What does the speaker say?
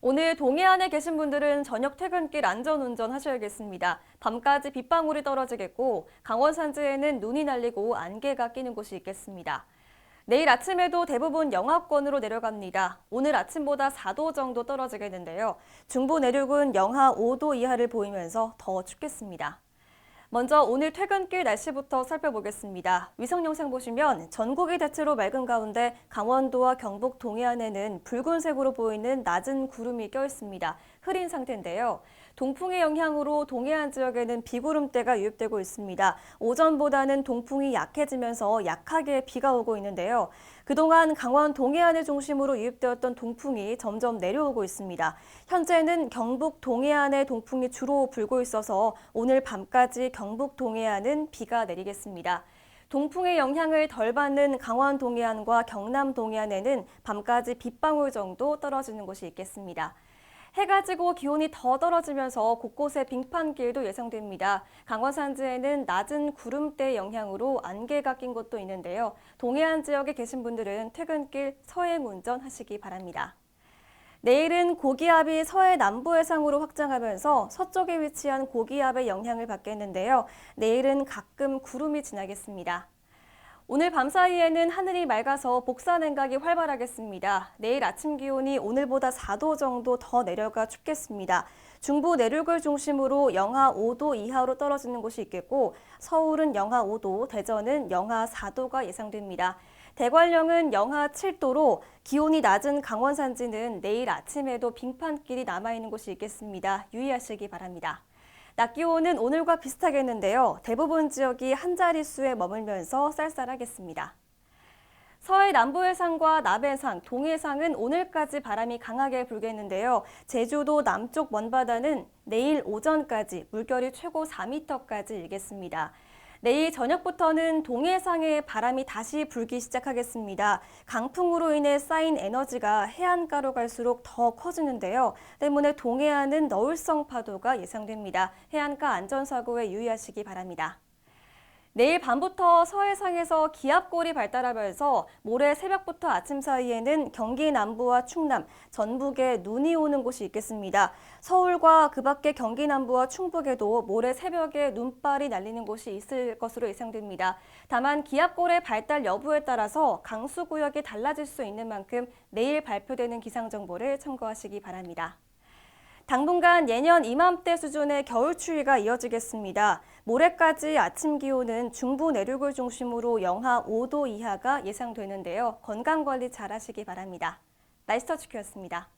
오늘 동해안에 계신 분들은 저녁 퇴근길 안전운전 하셔야겠습니다. 밤까지 빗방울이 떨어지겠고 강원 산지에는 눈이 날리고 안개가 끼는 곳이 있겠습니다. 내일 아침에도 대부분 영하권으로 내려갑니다. 오늘 아침보다 4도 정도 떨어지겠는데요. 중부 내륙은 영하 5도 이하를 보이면서 더 춥겠습니다. 먼저 오늘 퇴근길 날씨부터 살펴보겠습니다. 위성 영상 보시면 전국이 대체로 맑은 가운데 강원도와 경북 동해안에는 붉은색으로 보이는 낮은 구름이 껴 있습니다. 흐린 상태인데요. 동풍의 영향으로 동해안 지역에는 비구름대가 유입되고 있습니다. 오전보다는 동풍이 약해지면서 약하게 비가 오고 있는데요. 그동안 강원 동해안을 중심으로 유입되었던 동풍이 점점 내려오고 있습니다. 현재는 경북 동해안의 동풍이 주로 불고 있어서 오늘 밤까지 경북 동해안은 비가 내리겠습니다. 동풍의 영향을 덜 받는 강원 동해안과 경남 동해안에는 밤까지 빗방울 정도 떨어지는 곳이 있겠습니다. 해가 지고 기온이 더 떨어지면서 곳곳에 빙판길도 예상됩니다. 강원 산지에는 낮은 구름대 영향으로 안개가 낀 곳도 있는데요. 동해안 지역에 계신 분들은 퇴근길 서행 운전하시기 바랍니다. 내일은 고기압이 서해 남부 해상으로 확장하면서 서쪽에 위치한 고기압의 영향을 받겠는데요. 내일은 가끔 구름이 지나겠습니다. 오늘 밤 사이에는 하늘이 맑아서 복사 냉각이 활발하겠습니다. 내일 아침 기온이 오늘보다 4도 정도 더 내려가 춥겠습니다. 중부 내륙을 중심으로 영하 5도 이하로 떨어지는 곳이 있겠고 서울은 영하 5도, 대전은 영하 4도가 예상됩니다. 대관령은 영하 7도로 기온이 낮은 강원 산지는 내일 아침에도 빙판길이 남아있는 곳이 있겠습니다. 유의하시기 바랍니다. 낮 기온은 오늘과 비슷하겠는데요. 대부분 지역이 한 자릿수에 머물면서 쌀쌀하겠습니다. 서해 남부 해상과 남해상, 동해상은 오늘까지 바람이 강하게 불겠는데요. 제주도 남쪽 먼바다는 내일 오전까지 물결이 최고 4m까지 일겠습니다. 내일 저녁부터는 동해상에 바람이 다시 불기 시작하겠습니다. 강풍으로 인해 쌓인 에너지가 해안가로 갈수록 더 커지는데요. 때문에 동해안은 너울성 파도가 예상됩니다. 해안가 안전사고에 유의하시기 바랍니다. 내일 밤부터 서해상에서 기압골이 발달하면서 모레 새벽부터 아침 사이에는 경기 남부와 충남, 전북에 눈이 오는 곳이 있겠습니다. 서울과 그 밖에 경기 남부와 충북에도 모레 새벽에 눈발이 날리는 곳이 있을 것으로 예상됩니다. 다만 기압골의 발달 여부에 따라서 강수 구역이 달라질 수 있는 만큼 내일 발표되는 기상 정보를 참고하시기 바랍니다. 당분간 예년 이맘때 수준의 겨울 추위가 이어지겠습니다. 모레까지 아침 기온은 중부 내륙을 중심으로 영하 5도 이하가 예상되는데요. 건강 관리 잘 하시기 바랍니다. 날씨 터치큐였습니다.